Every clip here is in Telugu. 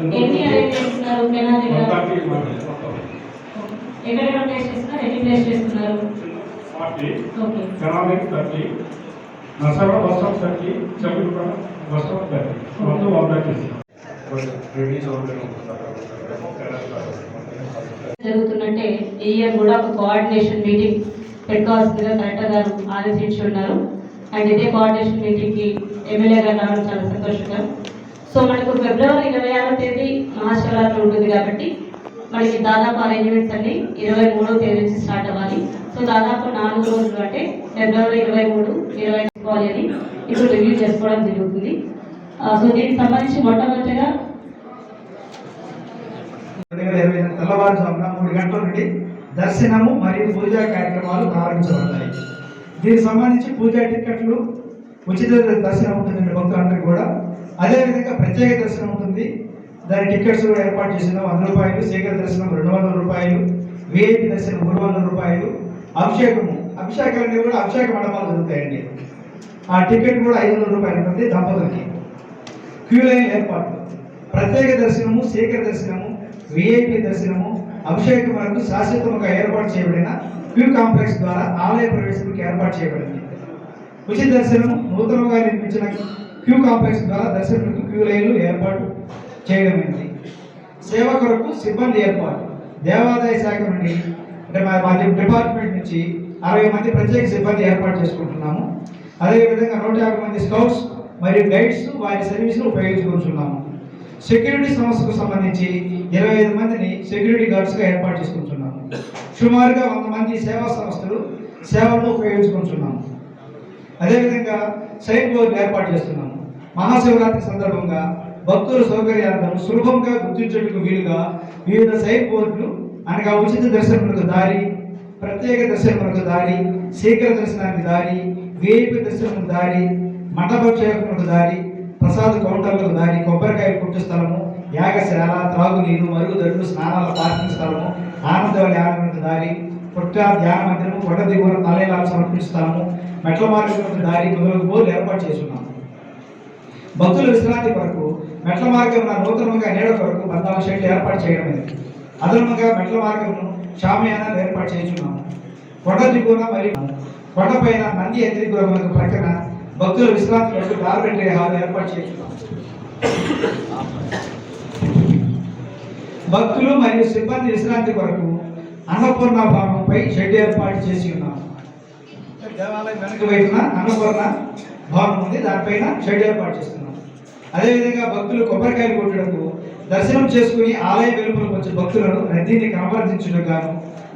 ఎన్ని అరేంజ్ చేస్తున్నారు? ఎక్కడెక్కడ ప్లేస్ చేస్తున్నారు? ఎన్ని ప్లేస్ చేస్తున్నారు? Party okay. కెనాల్ దగ్గర థర్టీ. నర్సరా బస్ స్టాప్ థర్టీ. చెప్పుల బస్ స్టాప్ థర్టీ. మొత్తం వన్ థర్టీ జరుగుతున్నట్టే ఈ ఇయర్ కూడా ఒక కోఆర్డినేషన్ మీటింగ్ పెట్టుకోవాల్సిందిగా కలెక్టర్ గారు ఆదేశించి ఉన్నారు. అండ్ ఇదే కోఆర్డినేషన్ మీటింగ్కి ఎమ్మెల్యే గారు రావడం చాలా సంతోషకరం సో మనకు ఫిబ్రవరి ఇరవై ఆరో తేదీ మహాశివరాత్రి ఉంటుంది కాబట్టి మనకి దాదాపు అరేంజ్మెంట్స్ అన్ని ఇరవై మూడో తేదీ నుంచి స్టార్ట్ అవ్వాలి. సో దాదాపు నాలుగు రోజులు అంటే ఫిబ్రవరి ఇరవై మూడు ఇరవై తీసుకోవాలి అని ఇప్పుడు రివ్యూ చేసుకోవడం జరుగుతుంది. సో దీనికి సంబంధించి మొట్టమొదటిగా ఇరవై తెల్లవారుజామున మూడు గంటల నుండి దర్శనము మరియు పూజా కార్యక్రమాలు ప్రారంభించబడతాయి దీనికి సంబంధించి పూజా టికెట్లు ఉచిత దర్శనం ఉంటుందండి భక్తులందరికీ కూడా అదేవిధంగా ప్రత్యేక దర్శనం ఉంటుంది. దాని టికెట్స్ కూడా ఏర్పాటు చేసిన. వంద రూపాయలు శీఘ్ర దర్శనం రెండు వందల రూపాయలు విఐపి దర్శనం మూడు వందల రూపాయలు అభిషేకము. అభిషేకాలన్నీ కూడా అభిషేక మండపాలు జరుగుతాయండి. ఆ టికెట్ కూడా ఐదు వందల రూపాయలు ఉంటుంది దంపతులకి. క్యూ లైన్ ఏర్పాటు. ప్రత్యేక దర్శనము శీఘ్ర దర్శనము విఐపి దర్శనము అభిషేకం వరకు శాశ్వతముగా ఏర్పాటు చేయబడిన క్యూ కాంప్లెక్స్ ద్వారా ఆలయ ప్రవేశంకి ఏర్పాటు చేయబడింది. ఉచిత దర్శనం నూతనంగా నిర్మించిన క్యూ కాంప్లెక్స్ ద్వారా దర్శకులకు క్యూ లైన్లు ఏర్పాటు చేయడమైంది సేవ కొరకు సిబ్బంది ఏర్పాటు. దేవాదాయ శాఖ నుండి అంటే మా మా డిపార్ట్మెంట్ నుంచి అరవై మంది ప్రత్యేక సిబ్బంది ఏర్పాటు చేసుకుంటున్నాము. అదేవిధంగా నూట యాభై మంది స్కౌట్స్ మరియు గైడ్స్ వారి సర్వీసులు ఉపయోగించుకుంటున్నాము. సెక్యూరిటీ సంస్థకు సంబంధించి ఇరవై ఐదు మందిని సెక్యూరిటీ గార్డ్స్గా ఏర్పాటు చేసుకుంటున్నాము. సుమారుగా వంద మంది సేవా సంస్థలు సేవలను ఉపయోగించుకుంటున్నాము. అదేవిధంగా సైన్ బోర్డు ఏర్పాటు చేస్తున్నాము. మహాశివరాత్రి సందర్భంగా భక్తుల సౌకర్యార్థం సులభంగా గుర్తించేందుకు వీలుగా వివిధ సైట్ బోర్డులు అనగా ఉచిత దర్శనములకు దారి ప్రత్యేక దర్శనములకు దారి శీఘ్ర దర్శనానికి దారి విఐపి దర్శనములకు దారి మండపక్షేపములకు దారి ప్రసాద కౌంటర్లకు దారి కొబ్బరికాయ పుట్టు స్థలము యాగశాల త్రాగునీరు మరుగుదొడ్లు స్నానాల పార్కింగ్ స్థలము ఆనందవల్లి ఆనందకు దారి పుట్ట ధ్యాన మందిరము కొండ దిగువన తలైలాలు సమర్పిస్తాము మెట్ల మార్గం దారి మొదలగు బోర్లు ఏర్పాటు చేస్తున్నాము. భక్తుల విశ్రాంతి కొరకు మెట్ల మార్గం నూతనంగా నీడ కొరకు పద్నాలుగు షెడ్లు ఏర్పాటు చేయడమే అదనంగా మెట్ల మార్గంను షామయానాలు ఏర్పాటు చేస్తున్నాము కొండ దిగువన మరియు కొండపైన నంది ఎత్తి గృహములకు ప్రక్కన భక్తుల విశ్రాంతి కొరకు కార్పెంటరీ హాల్ ఏర్పాటు చేస్తున్నాము భక్తులు మరియు సిబ్బంది విశ్రాంతి కొరకు అన్నపూర్ణ భవనంపై షెడ్ ఏర్పాటు చేసి ఉన్నాము. దేవాలయం వెనక వైపున అన్నపూర్ణ భవనం ఉంది దానిపైన షెడ్ ఏర్పాటు చేస్తున్నాం అదేవిధంగా భక్తులు కొబ్బరికాయలు కొట్టుటకు దర్శనం చేసుకుని ఆలయ వెలుపలకు వచ్చే భక్తులను రద్దీని కనబర్చించుటకు గాను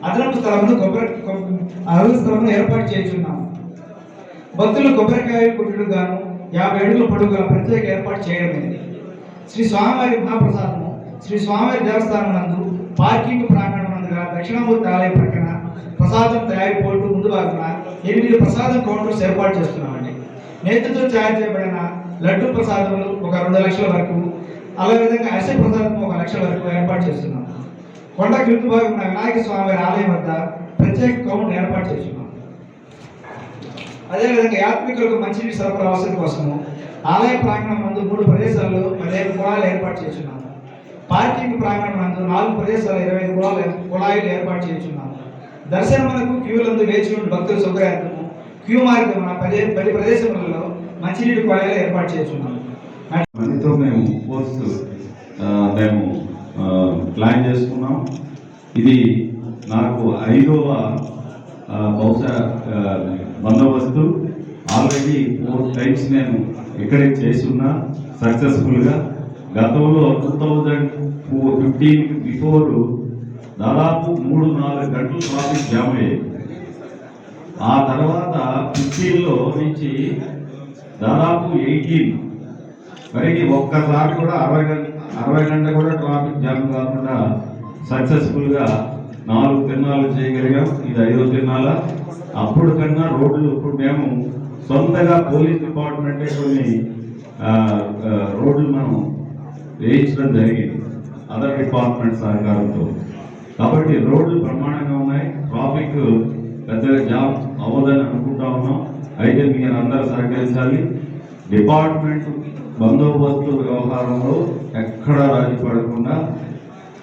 అదనపు స్థలమును కొబ్బరి కొబ్బ- అదనపు స్థలమును ఏర్పాటు చేస్తున్నాము భక్తులు కొబ్బరికాయలు కొట్టడం గాను యాభై అడుగుల పొడుగు ప్రత్యేక ఏర్పాటు చేయడమైంది. శ్రీ స్వామివారి మహాప్రసాదము శ్రీ స్వామివారి దేవస్థానం నందు పార్కింగ్ ప్రాంగణం నందుగా దక్షిణామూర్తి ఆలయ ప్రక్కన ప్రసాదం తయారీ పోటు ముందు భాగంగా ఎనిమిది ప్రసాదం కౌంటర్స్ ఏర్పాటు చేస్తున్నామండి. నేతతో తయారు చేయబడిన లడ్డు ప్రసాదములు ఒక రెండు లక్షల వరకు అలా విధంగా అరిసె ప్రసాదం ఒక లక్ష వరకు ఏర్పాటు చేస్తున్నాం. కొండ క్రింది భాగం వినాయక స్వామి ఆలయం వద్ద ప్రత్యేక కౌంట్ ఏర్పాటు చేస్తున్నాం. అదేవిధంగా యాత్రికులకు మంచినీటి సరఫరా అవసరం కోసము ఆలయ ప్రాంగణం నందు మూడు ప్రదేశాల్లో పదిహేను కులాలు ఏర్పాటు చేస్తున్నాము పార్కింగ్ ప్రాంగణం నందు నాలుగు ప్రదేశాలు ఇరవై ఐదు కుళాయిలు కుళాయిలు ఏర్పాటు చేస్తున్నాము దర్శనములకు క్యూలందు వేచి ఉండి భక్తుల సౌకర్యార్థము క్యూ మార్గం పది పది ప్రదేశములలో మంచినీటి కుళాయిలు ఏర్పాటు చేస్తున్నాము. మనతో మేము పోస్ట్ మేము ప్లాన్ చేసుకున్నాం. ఇది నాకు ఐదవ బహుశా బందోబస్తు. ఆల్రెడీ ఫోర్ టైమ్స్ నేను ఇక్కడే చేసి సక్సెస్ఫుల్గా గతంలో టూ థౌజండ్ ఫిఫ్టీన్ బిఫోర్ దాదాపు మూడు నాలుగు గంటలు ట్రాఫిక్ జామ్ అయ్యేది ఆ తర్వాత ఫిఫ్టీన్లో నుంచి దాదాపు ఎయిటీన్. మరికి ఒక్కసారి కూడా అరవై గంట అరవై గంట కూడా ట్రాఫిక్ జామ్ కాకుండా సక్సెస్ఫుల్గా నాలుగు తిన్నాలు చేయగలిగాం. ఇది ఐదో తిన్నాల అప్పుడు కన్నా రోడ్లు ఇప్పుడు మేము సొంతగా పోలీస్ డిపార్ట్మెంటే కొన్ని రోడ్లు మనం వేయించడం జరిగింది. అదర్ డిపార్ట్మెంట్ సహకారంతో. కాబట్టి రోడ్లు బ్రహ్మాండంగా ఉన్నాయి. ట్రాఫిక్ పెద్దగా జాబ్ అవ్వదని అనుకుంటా ఉన్నాం. అయితే మీరు అందరూ సహకరించాలి. డిపార్ట్మెంట్ బందోబస్తు వ్యవహారంలో ఎక్కడా రాజీ పడకుండా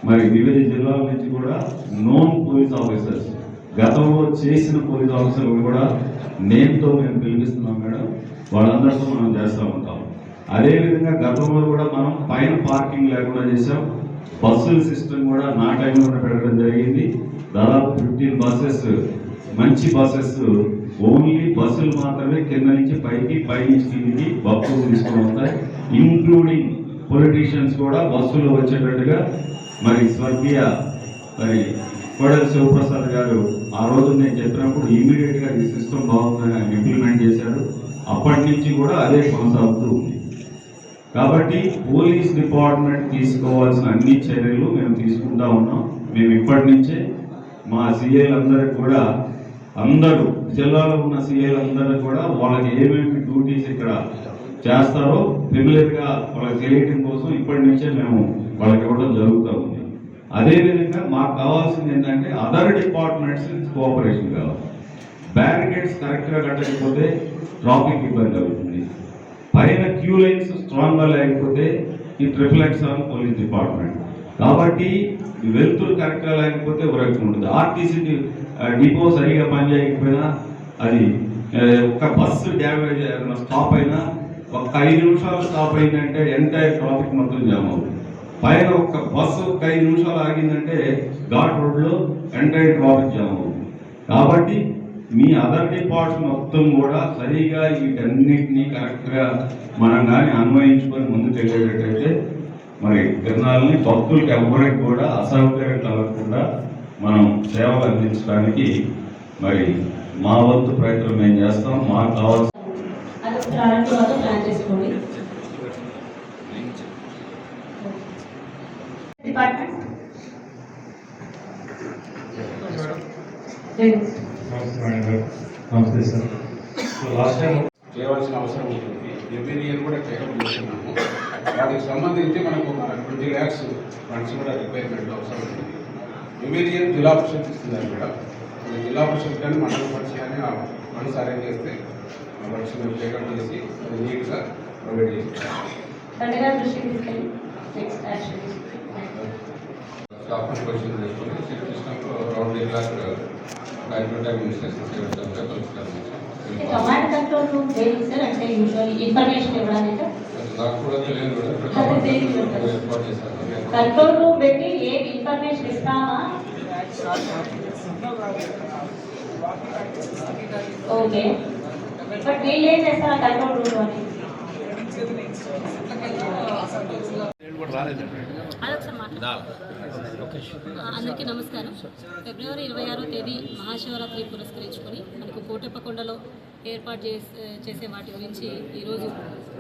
మరి వివిధ జిల్లాల నుంచి కూడా నోన్ పోలీస్ ఆఫీసర్స్ గతంలో చేసిన పోలీస్ ఆఫీసర్లు కూడా నేమ్తో మేము పిలిపిస్తున్నాం మేడం. వాళ్ళందరితో మనం చేస్తూ ఉంటాం. అదేవిధంగా గతంలో కూడా మనం పైన పార్కింగ్ లేకుండా చేసాం బస్సుల సిస్టమ్ కూడా నా టైంలో పెట్టడం జరిగింది. దాదాపు ఫిఫ్టీన్ బస్సెస్ మంచి బస్సెస్ ఓన్లీ బస్సులు మాత్రమే కింద నుంచి పైకి పై నుంచి కిందికి భక్తులు తీసుకొని వస్తాయి. ఇంక్లూడింగ్ పొలిటీషియన్స్ కూడా బస్సులో వచ్చేటట్టుగా మరి స్వర్గీయ మరి కోడెల శివప్రసాద్ గారు ఆ రోజు నేను చెప్పినప్పుడు ఇమీడియట్గా ఈ సిస్టమ్ బాగుందని ఆయన ఇంప్లిమెంట్ చేశారు అప్పటి నుంచి కూడా అదే కొనసాగుతూ ఉంది. కాబట్టి పోలీస్ డిపార్ట్మెంట్ తీసుకోవాల్సిన అన్ని చర్యలు మేము తీసుకుంటా ఉన్నాం. మేము ఇప్పటి నుంచే మా సీఏలందరికీ కూడా అందరూ జిల్లాలో ఉన్న సీఏలందరూ కూడా వాళ్ళకి ఏమేమి డ్యూటీస్ ఇక్కడ చేస్తారో రెగ్యులర్గా వాళ్ళకి తెలియటం కోసం ఇప్పటి నుంచే మేము వాళ్ళకి ఇవ్వడం జరుగుతూ ఉంది. అదేవిధంగా మాకు కావాల్సింది ఏంటంటే అదర్ డిపార్ట్మెంట్స్ కోఆపరేషన్ కావాలి. బ్యారికేడ్స్ కరెక్ట్గా కట్టకపోతే ట్రాఫిక్ ఇబ్బంది అవుతుంది. పైన క్యూ లైన్స్ స్ట్రాంగ్గా లేకపోతే it reflects on police department కాబట్టి వెలుతురు కరెక్ట్గా లేకపోతే వరకు ఉంటుంది. ఆర్టీసీ డిపో సరిగా పనిచేయకపోయినా అది ఒక బస్సు డ్యామేజ్ స్టాప్ అయినా ఒక ఐదు నిమిషాలు స్టాప్ అయిందంటే ఎంటైర్ ట్రాఫిక్ మొత్తం జామ్ అవుతుంది. పైన ఒక బస్సు ఒక ఐదు నిమిషాలు ఆగిందంటే ఘాట్ రోడ్లో ఎంటైర్ ట్రాఫిక్ జామ్ అవుతుంది. కాబట్టి మీ అదర్ డిపార్ట్స్ మొత్తం కూడా సరిగా వీటన్నిటినీ కరెక్ట్గా మనం కానీ అన్వయించుకొని ముందుకు వెళ్ళేటట్టయితే మరి తిరణాలని భక్తులకు ఎవరికి కూడా అసౌకర్యం కలగకుండా మనం సేవలు అందించడానికి మరి మా వంతు ప్రయత్నం మేము చేస్తాం. మాకు కావాల్సిన అది ప్రారంభంలో ప్లాన్ చేసుకోండి డిపార్ట్మెంట్ నమస్తే సార్ లాస్ట్ టైం చేయవలసిన అవసరం ఉంటుంది. ఎవ్రీ ఇయర్ కూడా చేయడం చేస్తున్నాము. వాటికి సంబంధించి మనకు ఒక ట్వంటీ ల్యాక్స్ ఫండ్స్ కూడా రిక్వైర్మెంట్ అవసరం every year Zilla Parishad madam. ఈ జిల్లా పరిషత్ కానీ మండల పరిషత్ కానీ ఆ ఫండ్స్ అరేంజ్ చేస్తే వర్క్స్ మేము టేకప్ చేసి అది నీట్గా ప్రొవైడ్ చేస్తాం. స్టాఫ్ క్వశ్చన్ చేసుకొని సిస్టంలో round the command control room అంటే యూజువల్ ఇన్ఫర్మేషన్ ఇవ్వడానికి కంట్రోల్ రూమ్ పెట్టి ఏ ఇన్ఫర్మేషన్ ఇస్తామా? ఓకే. బట్ వీళ్ళు ఏం చేస్తారు కంట్రోల్ రూమ్ అని. అందరికీ నమస్కారం. ఫిబ్రవరి ఇరవై ఆరో తేదీ మహాశివరాత్రి పురస్కరించుకొని మనకు కోటప్పకొండలో ఏర్పాటు చేసే చేసే వాటి గురించి ఈరోజు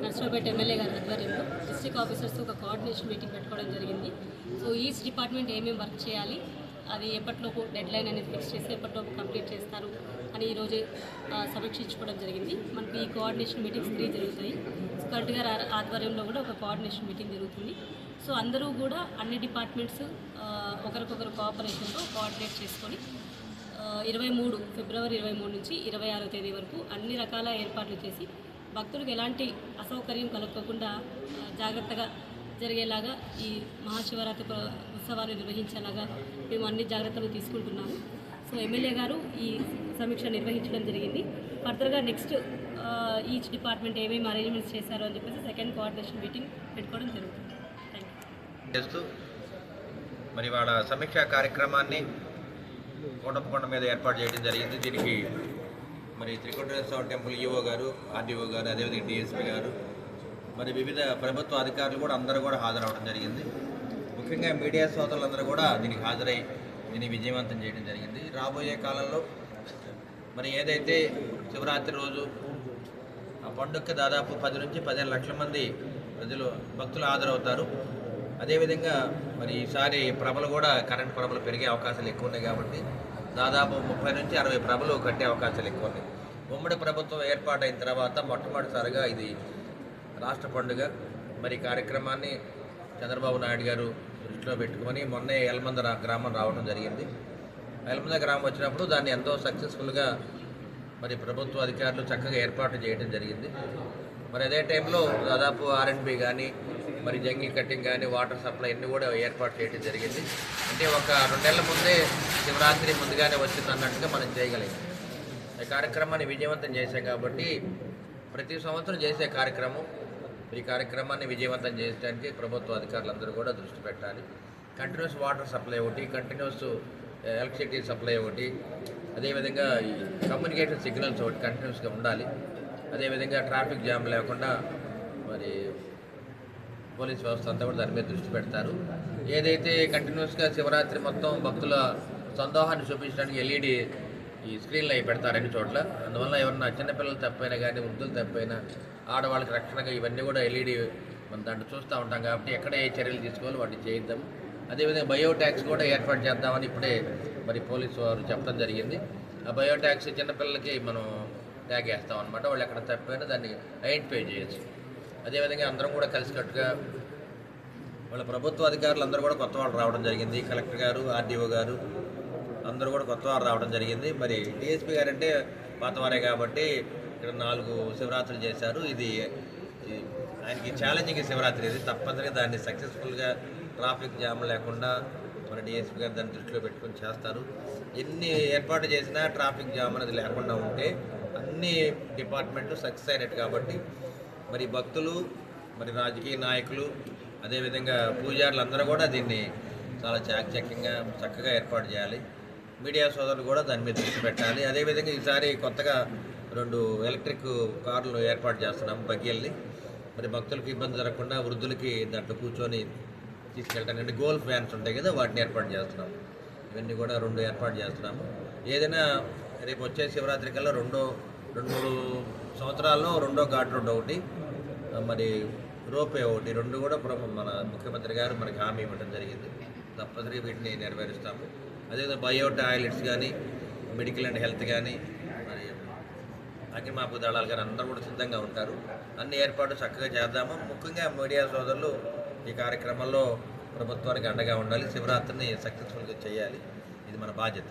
నర్సరావుపేట ఎమ్మెల్యే గారి ఆధ్వర్యంలో డిస్ట్రిక్ట్ ఆఫీసర్స్ ఒక కోఆర్డినేషన్ మీటింగ్ పెట్టుకోవడం జరిగింది. సో ఈచ్ డిపార్ట్మెంట్ ఏమేమి వర్క్ చేయాలి అది ఎప్పటిలోపు డెడ్ లైన్ అనేది ఫిక్స్ చేసి ఎప్పటిలోపు కంప్లీట్ చేస్తారు అని ఈరోజు సమీక్షించుకోవడం జరిగింది. మనకి ఈ కోఆర్డినేషన్ మీటింగ్స్ త్రీ జరుగుతాయి. కరెక్ట్ గారి ఆధ్వర్యంలో కూడా ఒక కోఆర్డినేషన్ మీటింగ్ జరుగుతుంది. సో అందరూ కూడా అన్ని డిపార్ట్మెంట్స్ ఒకరికొకరు కోఆపరేషన్తో కోఆర్డినేట్ చేసుకొని ఇరవై మూడు ఫిబ్రవరి ఇరవై మూడు నుంచి ఇరవై ఆరో తేదీ వరకు అన్ని రకాల ఏర్పాట్లు చేసి భక్తులకు ఎలాంటి అసౌకర్యం కలగకుండా జాగ్రత్తగా జరిగేలాగా ఈ మహాశివరాత్రి ఉత్సవాన్ని నిర్వహించేలాగా మేము అన్ని జాగ్రత్తలు తీసుకుంటున్నాము. సో ఎమ్మెల్యే గారు ఈ సమీక్ష నిర్వహించడం జరిగింది. ఫర్దర్గా నెక్స్ట్ ఈచ్ డిపార్ట్మెంట్ ఏమేమి అరేంజ్మెంట్స్ చేశారో అని చెప్పేసి సెకండ్ కోఆర్డినేషన్ మీటింగ్ పెట్టుకోవడం జరుగుతుంది. థ్యాంక్ యూ మరి వాళ్ళ సమీక్షా కార్యక్రమాన్ని కోటప్పకొండ మీద ఏర్పాటు చేయడం జరిగింది. దీనికి మరి త్రికోటేశ్వర టెంపుల్ ఈఓ గారు ఆర్డీఓ గారు అదేవిధంగా డిఎస్పీ గారు మరి వివిధ ప్రభుత్వ అధికారులు కూడా అందరూ కూడా హాజరవడం జరిగింది. ముఖ్యంగా మీడియా సోదరులందరూ కూడా దీనికి హాజరై దీన్ని విజయవంతం చేయడం జరిగింది. రాబోయే కాలంలో మరి ఏదైతే శివరాత్రి రోజు ఆ పండుగకి దాదాపు పది నుంచి పదిహేను లక్షల మంది ప్రజలు భక్తులు హాజరవుతారు. అదేవిధంగా మరి ఈసారి ప్రభలు కూడా కరెంట్ ప్రభలు పెరిగే అవకాశాలు ఎక్కువ ఉన్నాయి కాబట్టి దాదాపు ముప్పై నుంచి అరవై ప్రభలు కట్టే అవకాశాలు ఎక్కువ ఉన్నాయి ఉమ్మడి ప్రభుత్వం ఏర్పాటైన తర్వాత మొట్టమొదటిసారిగా ఇది రాష్ట్ర పండుగ. మరి కార్యక్రమాన్ని చంద్రబాబు నాయుడు గారు దృష్టిలో పెట్టుకొని మొన్నే ఎల్మంద గ్రామం రావడం జరిగింది. ఎల్మంద గ్రామం వచ్చినప్పుడు దాన్ని ఎంతో సక్సెస్ఫుల్గా మరి ప్రభుత్వ అధికారులు చక్కగా ఏర్పాటు చేయడం జరిగింది. మరి అదే టైంలో దాదాపు ఆర్ఎండ్బి కానీ మరి జంగి కటింగ్ కానీ వాటర్ సప్లై అన్నీ కూడా ఏర్పాటు చేయడం జరిగింది. అంటే ఒక రెండేళ్ళ ముందే శివరాత్రి ముందుగానే వచ్చింది అన్నట్టుగా మనం చేయగలిగాం. ఈ కార్యక్రమాన్ని విజయవంతం చేశాం కాబట్టి ప్రతి సంవత్సరం చేసే కార్యక్రమం ఈ కార్యక్రమాన్ని విజయవంతం చేయడానికి ప్రభుత్వ అధికారులందరూ కూడా దృష్టి పెట్టాలి. కంటిన్యూస్ వాటర్ సప్లై ఒకటి కంటిన్యూస్ ఎలక్ట్రిసిటీ సప్లై ఒకటి అదేవిధంగా ఈ కమ్యూనికేషన్ సిగ్నల్స్ ఒకటి కంటిన్యూస్గా ఉండాలి. అదేవిధంగా ట్రాఫిక్ జామ్ లేకుండా మరి పోలీస్ వ్యవస్థ అంతా కూడా దాని మీద దృష్టి పెడతారు. ఏదైతే కంటిన్యూస్గా శివరాత్రి మొత్తం భక్తుల సందోహాన్ని చూపించడానికి ఎల్ఈడి ఈ స్క్రీన్లు అవి పెడతారు అన్ని చోట్ల. అందువల్ల ఎవరన్నా చిన్నపిల్లలు తప్పైనా కానీ వృద్ధులు తప్పైనా ఆడవాళ్ళకి రక్షణగా ఇవన్నీ కూడా ఎల్ఈడి మనం దాంట్లో చూస్తూ ఉంటాం కాబట్టి ఎక్కడ ఏ చర్యలు తీసుకోవాలో వాటిని చేయిద్దాం. అదేవిధంగా బయోట్యాక్స్ కూడా ఏర్పాటు చేద్దామని ఇప్పుడే మరి పోలీసు వారు చెప్పడం జరిగింది. ఆ బయోట్యాక్స్ చిన్నపిల్లలకి మనం ట్యాగ్ వేస్తాం అనమాట వాళ్ళు ఎక్కడ తప్పిపోయినా దాన్ని ఐడెంటిఫై చేయొచ్చు. అదేవిధంగా అందరం కూడా కలిసికట్టుగా వాళ్ళ ప్రభుత్వ అధికారులు అందరూ కూడా కొత్త వాళ్ళు రావడం జరిగింది. కలెక్టర్ గారు ఆర్డీఓ గారు అందరూ కూడా కొత్త వారు రావడం జరిగింది. మరి డిఎస్పీ గారు అంటే పాతవారే కాబట్టి ఇక్కడ నాలుగు శివరాత్రులు చేశారు. ఇది ఆయనకి ఛాలెంజింగ్ శివరాత్రి ఇది. తప్పనిసరిగా దాన్ని సక్సెస్ఫుల్గా ట్రాఫిక్ జామ్ లేకుండా మన డిఎస్పీ గారు దాన్ని దృష్టిలో పెట్టుకొని చేస్తారు. ఎన్ని ఏర్పాటు చేసినా ట్రాఫిక్ జామ్ అనేది లేకుండా ఉంటే అన్ని డిపార్ట్మెంట్లు సక్సెస్ అయినట్టు కాబట్టి మరి భక్తులు మరి రాజకీయ నాయకులు అదేవిధంగా పూజారులు అందరూ కూడా దీన్ని చాలా చాకచక్యంగా చక్కగా ఏర్పాటు చేయాలి. మీడియా సోదరులు కూడా దాని మీద దృష్టి పెట్టాలి. అదేవిధంగా ఈసారి కొత్తగా రెండు ఎలక్ట్రిక్ కార్లు ఏర్పాటు చేస్తున్నాం బగ్గీల్ని. మరి భక్తులకు ఇబ్బంది జరగకుండా వృద్ధులకి దాంట్లో కూర్చొని తీసుకెళ్ళడానికి గోల్ఫ్ వ్యాన్స్ ఉంటాయి కదా వాటిని ఏర్పాటు చేస్తున్నాము ఇవన్నీ కూడా రెండు ఏర్పాటు చేస్తున్నాము. ఏదైనా రేపు వచ్చే శివరాత్రి కల్లా రెండో రెండు మూడు సంవత్సరాల్లో రెండో ఘాట్ రోడ్ ఒకటి మరి రోపే ఒకటి రెండు కూడా ప్రభు- మన ముఖ్యమంత్రి గారు మనకి హామీ ఇవ్వడం జరిగింది. తప్పనిసరిగా వీటిని నెరవేరుస్తాము. అదేవిధంగా బయో టాయిలెట్స్ కానీ మెడికల్ అండ్ హెల్త్ కానీ మరి అగ్నిమాపు దళాలు కానీ అందరూ కూడా సిద్ధంగా ఉంటారు. అన్ని ఏర్పాట్లు చక్కగా చేద్దాము. ముఖ్యంగా మీడియా సోదరులు ఈ కార్యక్రమంలో ప్రభుత్వానికి అండగా ఉండాలి. శివరాత్రిని సక్సెస్ఫుల్గా చేయాలి. ఇది మన బాధ్యత.